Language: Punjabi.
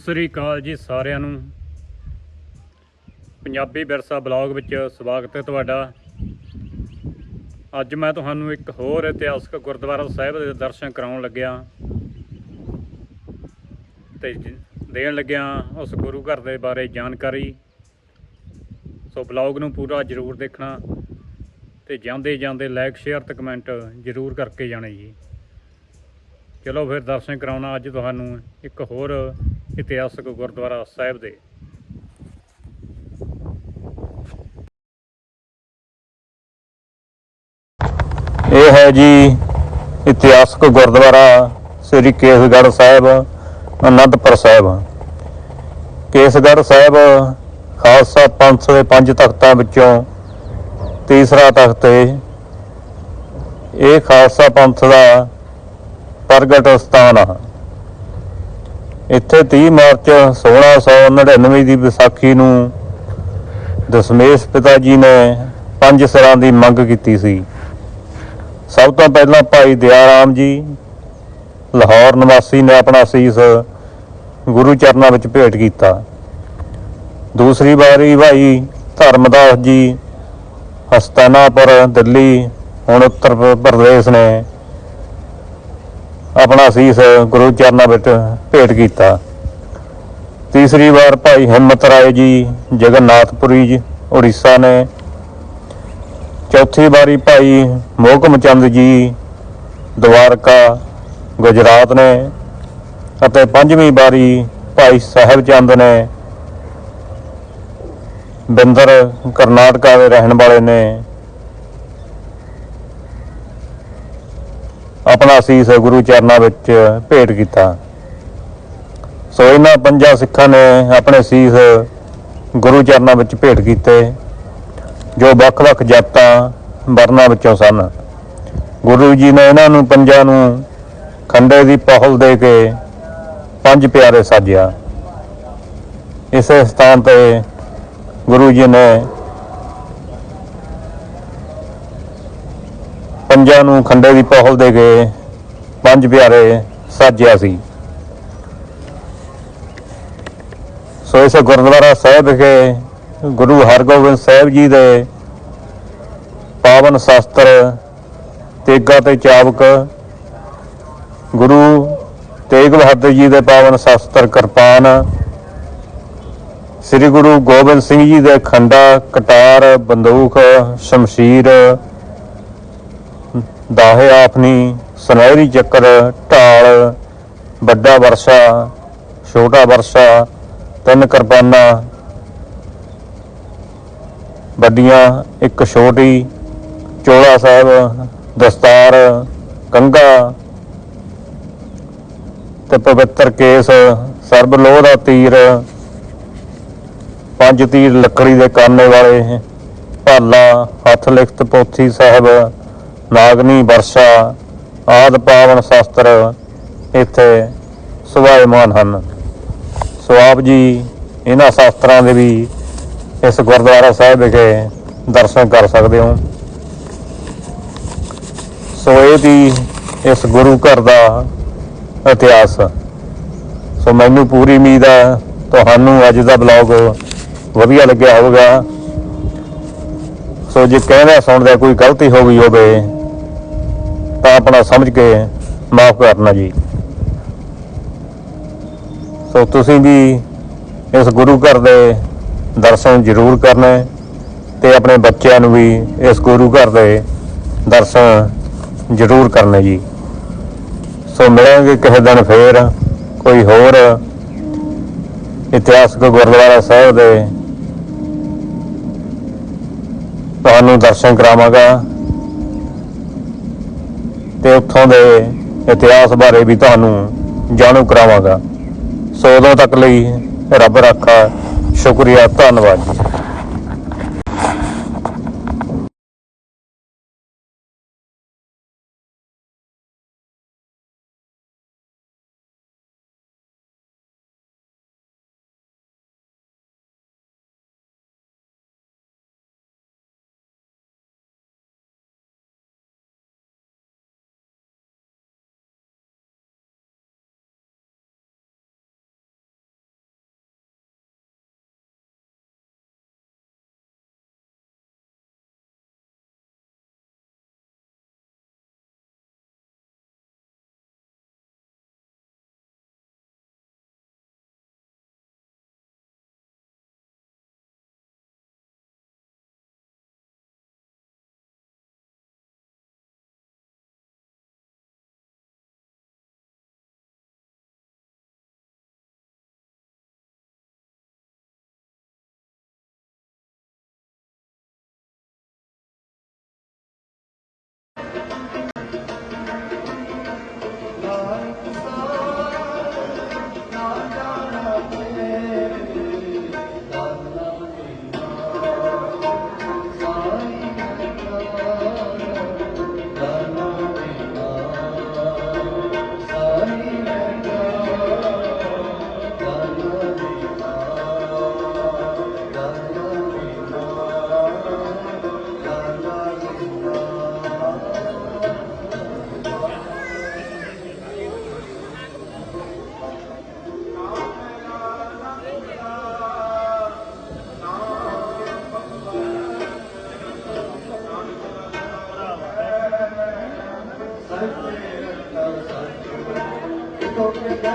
ਸਤਿ ਸ੍ਰੀ ਅਕਾਲ ਜੀ ਸਾਰਿਆਂ ਨੂੰ। ਪੰਜਾਬੀ ਵਿਰਸਾ ਬਲੌਗ ਵਿੱਚ ਸਵਾਗਤ ਹੈ ਤੁਹਾਡਾ। ਅੱਜ ਮੈਂ ਤੁਹਾਨੂੰ ਇੱਕ ਹੋਰ ਇਤਿਹਾਸਕ ਗੁਰਦੁਆਰਾ ਸਾਹਿਬ ਦੇ ਦਰਸ਼ਨ ਕਰਾਉਣ ਲੱਗਿਆ। ਤੇ ਦੇਣ ਲੱਗਿਆ ਉਸ ਗੁਰੂ ਘਰ ਦੇ ਬਾਰੇ ਜਾਣਕਾਰੀ। ਸੋ ਬਲੌਗ ਨੂੰ ਪੂਰਾ ਜ਼ਰੂਰ ਦੇਖਣਾ ਤੇ ਜਾਂਦੇ ਜਾਂਦੇ ਲਾਈਕ, ਸ਼ੇਅਰ ਤੇ ਕਮੈਂਟ ਜ਼ਰੂਰ ਕਰਕੇ ਜਾਣੇ ਜੀ। ਚਲੋ ਫਿਰ ਦਰਸ਼ਨ ਕਰਾਉਣਾ ਅੱਜ ਤੁਹਾਨੂੰ ਇੱਕ ਹੋਰ ਇਤਿਹਾਸਕ ਗੁਰਦੁਆਰਾ ਸਾਹਿਬ ਦੇ। ਇਹ ਹੈ ਜੀ ਇਤਿਹਾਸਕ ਗੁਰਦੁਆਰਾ ਸ੍ਰੀ ਕੇਸਗੜ੍ਹ ਸਾਹਿਬ, ਅਨੰਦਪੁਰ ਸਾਹਿਬ। ਕੇਸਗੜ੍ਹ ਸਾਹਿਬ ਖਾਲਸਾ ਪੰਥ ਦੇ ਪੰਜ ਤਖਤਾਂ ਵਿੱਚੋਂ ਤੀਸਰਾ ਤਖਤ ਹੈ ਇਹ ਖਾਲਸਾ ਪੰਥ ਦਾ ਪ੍ਰਗਟ ਸਥਾਨ ਹੈ ਇੱਥੇ 30 ਮਾਰਚ 1699 ਦੀ ਵਿਸਾਖੀ ਨੂੰ ਦਸ਼ਮੇਸ਼ ਪਿਤਾ ਜੀ ਨੇ ਪੰਜ ਸਿਰਾਂ ਦੀ ਮੰਗ ਕੀਤੀ ਸੀ। ਸਭ ਤੋਂ ਪਹਿਲਾਂ ਭਾਈ ਦਿਆਰਾਮ ਜੀ, ਲਾਹੌਰ ਨਿਵਾਸੀ ਨੇ ਆਪਣਾ ਸੀਸ ਗੁਰੂ ਚਰਨਾਂ ਵਿੱਚ ਭੇਟ ਕੀਤਾ। ਦੂਸਰੀ ਵਾਰੀ ਭਾਈ ਧਰਮਦਾਸ ਜੀ ਹਸਤਾਨਾਪੁਰ, ਦਿੱਲੀ, ਹੁਣ ਉੱਤਰ ਪ੍ਰਦੇਸ਼ ਨੇ ਆਪਣਾ ਅਸੀਸ ਗੁਰੂ ਚਰਨਾਂ ਵਿੱਚ ਭੇਟ ਕੀਤਾ। ਤੀਸਰੀ ਵਾਰ ਭਾਈ ਹਿੰਮਤ ਰਾਏ ਜੀ, ਜਗਨਨਾਥਪੁਰੀ ਜੀ, ਉੜੀਸਾ ਨੇ। ਚੌਥੀ ਵਾਰੀ ਭਾਈ ਮੋਹਕਮ ਚੰਦ ਜੀ, ਦਵਾਰਕਾ, ਗੁਜਰਾਤ ਨੇ। ਅਤੇ ਪੰਜਵੀਂ ਵਾਰੀ ਭਾਈ ਸਾਹਿਬ ਚੰਦ ਨੇ। ਬਿੰਦਰ, ਕਰਨਾਟਕਾ ਦੇ ਰਹਿਣ ਵਾਲੇ ਨੇ। ਆਪਣਾ ਸੀਸ ਗੁਰੂ ਚਰਨਾਂ ਵਿੱਚ ਭੇਟ ਕੀਤਾ। ਸੋ ਇਹਨਾਂ ਪੰਜਾਂ ਸਿੱਖਾਂ ਨੇ ਆਪਣੇ ਸੀਸ ਗੁਰੂ ਚਰਨਾਂ ਵਿੱਚ ਭੇਟ ਕੀਤੇ, ਜੋ ਵੱਖ-ਵੱਖ ਜਾਤਾਂ ਵਰਨਾਂ ਵਿੱਚੋਂ ਸਨ। ਗੁਰੂ ਜੀ ਨੇ ਇਹਨਾਂ ਨੂੰ ਪੰਜਾਂ ਨੂੰ ਖੰਡੇ ਦੀ ਪਹਲ ਦੇ ਕੇ ਪੰਜ ਪਿਆਰੇ ਸਾਜਿਆ। ਇਸੇ ਸਥਾਨ ਤੇ ਗੁਰੂ ਜੀ ਨੇ ਪੰਜਾਂ ਨੂੰ ਖੰਡੇ ਦੀ ਪਹਲ ਦੇ ਕੇ ਪੰਜ ਪਿਆਰੇ ਸਾਜਿਆ ਸੀ। ਸੋ ਇਸ ਗੁਰਦੁਆਰਾ ਸਾਹਿਬ ਵਿਖੇ ਗੁਰੂ ਹਰਗੋਬਿੰਦ ਸਾਹਿਬ ਜੀ ਦੇ ਪਾਵਨ ਸ਼ਾਸਤਰ, ਤੇਗਾ ਤੇ ਚਾਬਕ ਗੁਰੂ ਤੇਗ ਬਹਾਦਰ ਜੀ ਦੇ ਪਾਵਨ ਸ਼ਾਸਤਰ ਕਿਰਪਾਨ, ਸ੍ਰੀ ਗੁਰੂ ਗੋਬਿੰਦ ਸਿੰਘ ਜੀ ਦੇ ਖੰਡਾ, ਕਟਾਰ, ਬੰਦੂਕ, ਸ਼ਮਸ਼ੀਰ ਦਾਹੇ ਆਫਨੀ ਸੁਨਹਿਰੀ ਚੱਕਰ, ਢਾਲ, ਵੱਡਾ ਵਰਸ਼ਾ, ਛੋਟਾ ਵਰਸ਼ਾ, ਤਿੰਨ ਕਿਰਪਾਨਾਂ, ਵੱਡੀਆਂ, ਇੱਕ ਛੋਟੀ, ਚੋਲਾ ਸਾਹਿਬ, ਦਸਤਾਰ ਕੰਗਾ ਤੇ ਪਵਿੱਤਰ ਕੇਸ, ਸਰਬ ਲੋਹ ਦਾ ਤੀਰ, ਪੰਜ ਤੀਰ ਲੱਕੜੀ ਦੇ ਕਾਨੇ ਵਾਲੇ, ਭਾਲਾ, ਹੱਥ ਲਿਖਤ ਪੋਥੀ ਸਾਹਿਬ ਨਾਗਨੀ, ਵਰਸ਼ਾ, ਆਦ ਪਾਵਨ ਸ਼ਾਸਤਰ ਇੱਥੇ ਸੁਭਾਇਮਾਨ ਹਨ। ਸੋ ਆਪ ਜੀ, ਇਹਨਾਂ ਸ਼ਾਸਤਰਾਂ ਦੇ ਵੀ ਇਸ ਗੁਰਦੁਆਰਾ ਸਾਹਿਬ ਵਿਖੇ ਦਰਸ਼ਨ ਕਰ ਸਕਦੇ ਹੋ। ਸੋ ਇਹ ਵੀ ਇਸ ਗੁਰੂ ਘਰ ਦਾ ਇਤਿਹਾਸ। ਸੋ ਮੈਨੂੰ ਪੂਰੀ ਉਮੀਦ ਹੈ ਤੁਹਾਨੂੰ ਅੱਜ ਦਾ ਬਲੌਗ ਵਧੀਆ ਲੱਗਿਆ ਹੋਵੇਗਾ। ਸੋ ਜੇ ਕਹਿੰਦਾ ਸੁਣਦਾ ਕੋਈ ਗਲਤੀ ਹੋ ਗਈ ਹੋਵੇ ਤਾਂ ਆਪਣਾ ਸਮਝ ਕੇ ਮਾਫ ਕਰਨਾ ਜੀ। ਸੋ ਤੁਸੀਂ ਵੀ ਇਸ ਗੁਰੂ ਘਰ ਦੇ ਦਰਸ਼ਨ ਜ਼ਰੂਰ ਕਰਨੇ ਤੇ ਆਪਣੇ ਬੱਚਿਆਂ ਨੂੰ ਵੀ ਇਸ ਗੁਰੂ ਘਰ ਦੇ ਦਰਸ਼ਨ ਜ਼ਰੂਰ ਕਰਨੇ ਜੀ। ਸੋ ਮਿਲਾਂਗੇ ਕਿਸੇ ਦਿਨ ਫੇਰ ਕੋਈ ਹੋਰ ਇਤਿਹਾਸਕ ਗੁਰਦੁਆਰਾ ਸਾਹਿਬ ਦੇ ਤੁਹਾਨੂੰ ਦਰਸ਼ਨ ਕਰਾਵਾਂਗਾ। ਤੇ ਉੱਥੋਂ ਦੇ ਇਤਿਹਾਸ ਬਾਰੇ ਵੀ ਤੁਹਾਨੂੰ ਜਾਣੂ ਕਰਾਵਾਂਗਾ। ਸੋ ਉਦੋਂ ਤੱਕ ਲਈ ਰੱਬ ਰਾਖਾ, ਸ਼ੁਕਰੀਆ, ਧੰਨਵਾਦ ਜੀ।